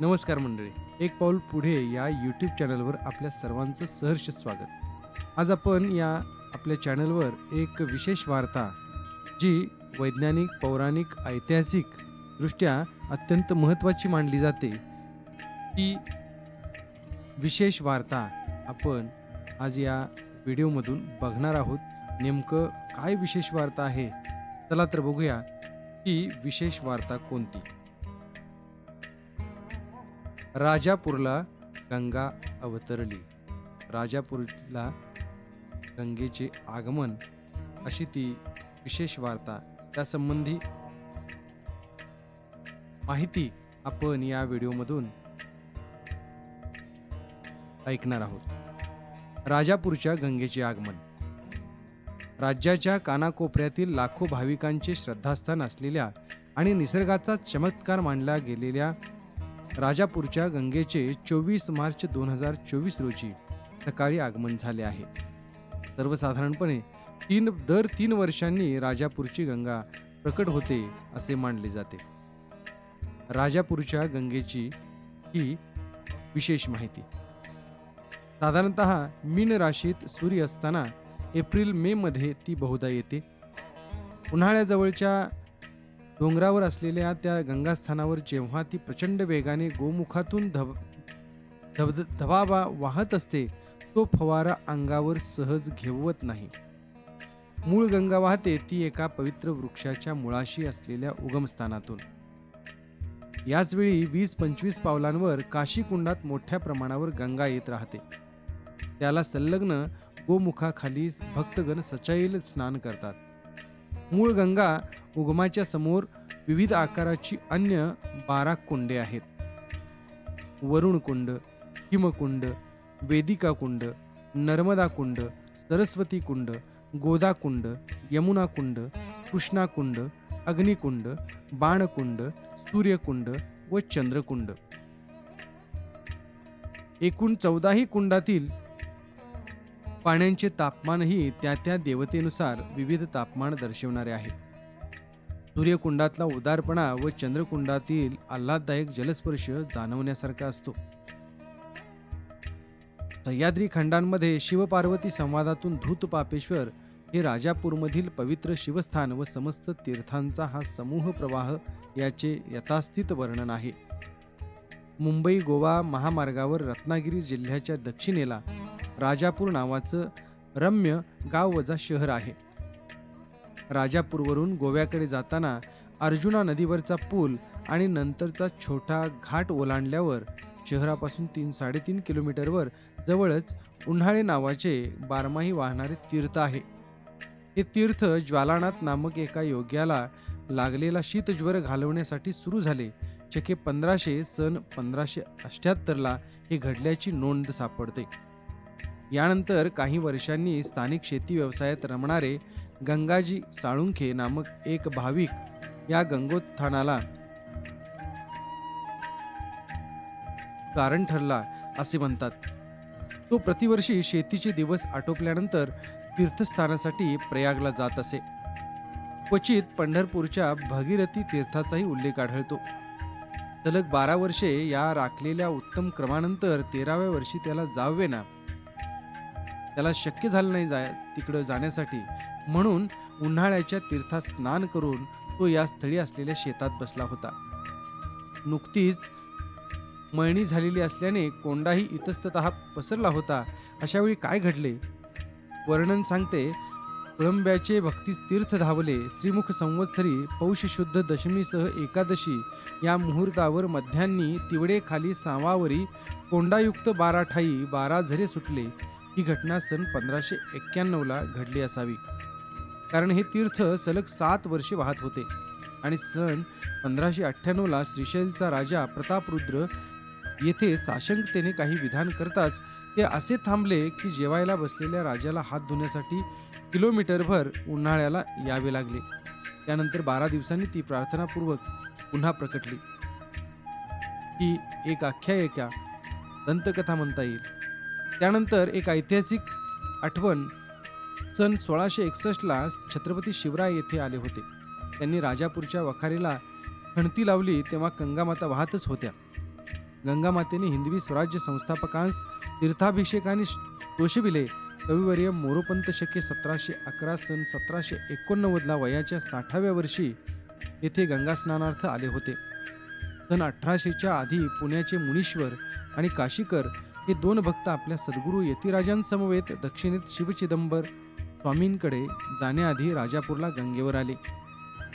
नमस्कार मंडळी एक पाऊल पुढे या यूट्यूब चॅनलवर आपल्या सर्वांचं सहर्ष स्वागत. आज आपण या आपल्या चॅनलवर एक विशेष वार्ता जी वैज्ञानिक पौराणिक ऐतिहासिक दृष्ट्या अत्यंत महत्त्वाची मानली जाते. ती विशेष वार्ता आपण आज या व्हिडिओमधून बघणार आहोत. नेमकं काय विशेष वार्ता आहे? चला तर बघूया ती विशेष वार्ता कोणती? राजापूरला गंगा अवतरली. राजापूरला गंगेचे आगमन अशी ती विशेष वार्ता. त्यासंबंधी माहिती आपण या व्हिडिओमधून ऐकणार आहोत. राजापूरच्या गंगेचे आगमन. राज्याच्या कानाकोपऱ्यातील लाखो भाविकांचे श्रद्धास्थान असलेल्या आणि निसर्गाचा चमत्कार मानला गेलेल्या राजापूरच्या गंगेचे चोवीस मार्च दोन हजार चोवीस रोजी सकाळी आगमन झाले आहे. सर्वसाधारणपणे तीन दर तीन वर्षांनी राजापूरची गंगा प्रकट होते असे मानले जाते. राजापूरच्या गंगेची ही विशेष माहिती. साधारणत मीन राशीत सूर्य असताना एप्रिल मे मध्ये ती बहुधा येते. उन्हाळ्याजवळच्या डोंगरावर असलेल्या त्या गंगास्थानावर जेव्हा ती प्रचंड वेगाने गोमुखातून धब धब धबाबा वाहत असते तो फवारा अंगावर सहज घेवत नाही. मूळ गंगा वाहते ती एका पवित्र वृक्षाच्या मुळाशी असलेल्या उगमस्थानातून. याचवेळी वीस पंचवीस पावलांवर काशीकुंडात मोठ्या प्रमाणावर गंगा येत राहते. त्याला संलग्न गोमुखाखाली भक्तगण सचैल स्नान करतात. मूळ गंगा उगमाच्या समोर विविध आकाराची अन्य बारा कुंडे आहेत. वरुण कुंड हिमकुंड वेदिका कुंड नर्मदा कुंड सरस्वती कुंड गोदा कुंड यमुना कुंड कृष्णा कुंड अग्निकुंड बाणकुंड सूर्यकुंड व चंद्रकुंड. एकूण चौदाही कुंडातील पाण्याचे तापमानही त्या त्या देवतेनुसार विविध तापमान दर्शवणारे आहे. सूर्यकुंडातला उदारपणा व चंद्रकुंडातील आल्हाददायक जलस्पर्श जाणवण्यासारखा असतो. सह्याद्री खंडांमध्ये शिवपार्वती संवादातून धूत पापेश्वर हे राजापूरमधील पवित्र शिवस्थान व समस्त तीर्थांचा हा समूह प्रवाह याचे यथास्थित वर्णन आहे. मुंबई गोवा महामार्गावर रत्नागिरी जिल्ह्याच्या दक्षिणेला राजापूर नावाचं रम्य गाव वजा शहर आहे. राजापूरवरून गोव्याकडे जाताना अर्जुना नदीवरचा पूल आणि नंतरचा छोटा घाट ओलांडल्यावर शहरापासून तीन साडेतीन किलोमीटरवर जवळच उन्हाळे नावाचे बारमाही वाहणारे तीर्थ आहे. हे तीर्थ ज्वालानाथ नामक एका योग्याला लागलेला शीतज्वर घालवण्यासाठी सुरू झाले. चके पंधराशे सन पंधराशे अष्ट्याहत्तरला हे घडल्याची नोंद सापडते. यानंतर काही वर्षांनी स्थानिक शेती व्यवसायात रमणारे गंगाजी साळुंखे नामक एक भाविक या गंगोत्थानाला कारण ठरला असे म्हणतात. तो प्रतिवर्षी शेतीचे दिवस आटोपल्यानंतर तीर्थस्थानासाठी प्रयागला जात असे. क्वचित पंढरपूरच्या भगीरथी तीर्थाचाही उल्लेख आढळतो. सलग बारा वर्षे या राखलेल्या उत्तम क्रमानंतर तेराव्या वर्षी त्याला जावे ना त्याला शक्य झालं नाही जाय तिकडं जाण्यासाठी. म्हणून उन्हाळ्याच्या तीर्थात स्नान करून तो या स्थळी असलेल्या शेतात बसला होता. नुकतीच मळणी झालेली असल्याने कोंडाही इतस्तत पसरला होता. अशावेळी काय घडले? वर्णन सांगते कुळंब्याचे भक्तीस तीर्थ धावले श्रीमुख संवत्सरी पौष शुद्ध दशमीसह एकादशी या मुहूर्तावर मध्यान्नी तिवडे खाली सावावरी कोंडायुक्त बारा ठाई बारा झरे सुटले. ही घटना सन पंधराशे एक्क्याण्णवला घडली असावी. कारण हे तीर्थ सलग सात वर्षे वाहत होते. आणि सन पंधराशे अठ्ठ्याण्णवला श्रीशैलचा राजा प्रतापरुद्र येथे साशंकतेने काही विधान करताच ते असे थांबले की जेवायला बसलेल्या राजाला हात धुण्यासाठी किलोमीटरभर उन्हाळ्याला यावे लागले. त्यानंतर बारा दिवसांनी ती प्रार्थनापूर्वक पुन्हा प्रकटली. ही एक आख्यायिका दंतकथा म्हणता येईल. त्यानंतर एक ऐतिहासिक आठवण. सन सोळाशे एकसष्टला छत्रपती शिवराय येथे आले होते. त्यांनी राजापूरच्या वखारीला खणती लावली तेव्हा गंगामाता वाहतच होत्या. गंगामातेने हिंदवी स्वराज्य संस्थापकांस तीर्थाभिषेकाने तोषविले कविवर्य मोरोपंत शके सतराशे अकरा सन सतराशे एकोणनव्वदला वयाच्या साठाव्या वर्षी येथे गंगास्नानार्थ आले होते. सन अठराशेच्या आधी पुण्याचे मुनीश्वर आणि काशीकर हे दोन भक्त आपल्या सद्गुरू यतिराजांसमवेत दक्षिणेत शिवचिदंबर स्वामींकडे जाण्याआधी राजापूरला गंगेवर आले.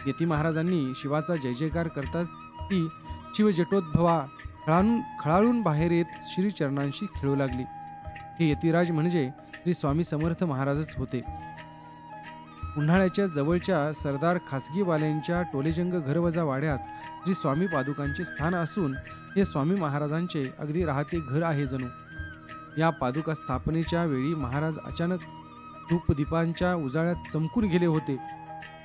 यती महाराजांनी शिवाचा जय जयकार करताच ती शिवजटोद्भवा खळाळून खळाळून बाहेर येत श्रीचरणांशी खेळू लागली. हे यतिराज म्हणजे श्री स्वामी समर्थ महाराजच होते. उन्हाळ्याच्या जवळच्या सरदार खासगीवाल्यांच्या टोलेजंग घरवजा वाड्यात श्री स्वामी पादुकांचे स्थान असून हे स्वामी महाराजांचे अगदी राहते घर आहे जणू. या पादुका स्थापनेच्या वेळी महाराज अचानक धूपदीपांच्या उजाळ्यात चमकून गेले होते.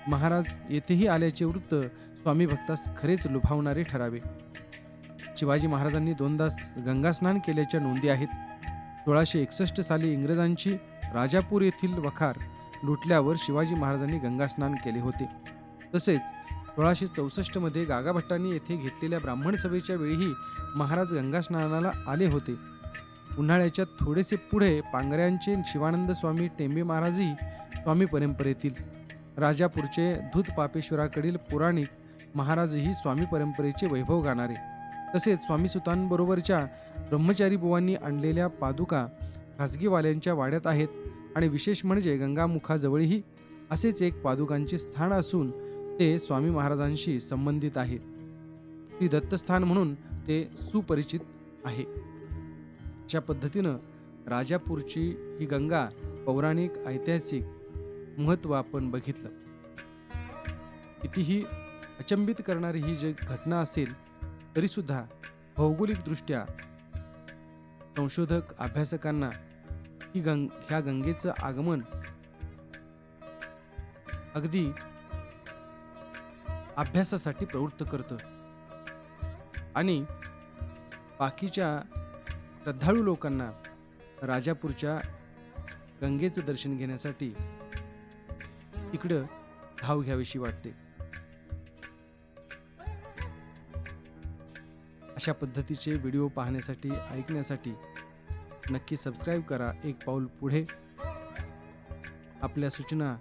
महाराज येथेही आल्याचे वृत्त स्वामी भक्तास खरेच लुभावणारे ठरावे. शिवाजी महाराजांनी दोनदा गंगास्नान केल्याच्या नोंदी आहेत. सोळाशे एकसष्ट साली इंग्रजांची राजापूर येथील वखार लुटल्यावर शिवाजी महाराजांनी गंगास्नान केले होते. तसेच सोळाशे चौसष्टमध्ये गागाभट्टांनी येथे घेतलेल्या ब्राह्मण सभेच्या वेळीही महाराज गंगास्नानाला आले होते. उन्हाळ्याच्या थोडेसे पुढे पांगऱ्यांचे शिवानंद स्वामी टेंबे महाराजही स्वामी परंपरेतील राजापूरचे धूत पापेश्वराकडील पुराणिक महाराजही स्वामी परंपरेचे वैभव गाणारे. तसेच स्वामी सुतांबरोबरच्या ब्रह्मचारी बुवांनी आणलेल्या पादुका खासगीवाल्यांच्या वाड्यात आहेत आणि विशेष म्हणजे गंगामुखाजवळही असेच एक पादुकांचे स्थान असून ते स्वामी महाराजांशी संबंधित आहे. श्री दत्तस्थान म्हणून ते सुपरिचित आहे. अशा पद्धतीनं राजापूरची ही गंगा पौराणिक ऐतिहासिक महत्त्व आपण बघितलं. कितीही अचंबित करणारी ही जी घटना असेल तरीसुद्धा भौगोलिकदृष्ट्या संशोधक अभ्यासकांना ही गंग ह्या गंगेचं आगमन अगदी अभ्यासासाठी प्रवृत्त करतं. आणि बाकीच्या श्रद्धाळू लोकांना राजापूरच्या गंगेचं दर्शन घेण्यासाठी इकडं धाव घ्यावीशी वाटते. अशा पद्धतीचे व्हिडिओ पाहण्यासाठी ऐकण्यासाठी नक्की सबस्क्राईब करा. एक पाऊल पुढे. आपल्या सूचना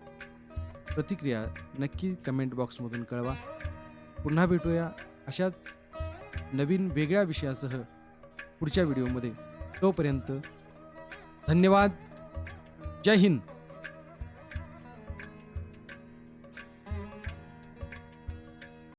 प्रतिक्रिया नक्की कमेंट बॉक्समधून कळवा. पुन्हा भेटूया अशाच नवीन वेगळ्या विषयासह. पुढच्या व्हिडिओमध्ये. तोपर्यंत धन्यवाद. जय हिंद.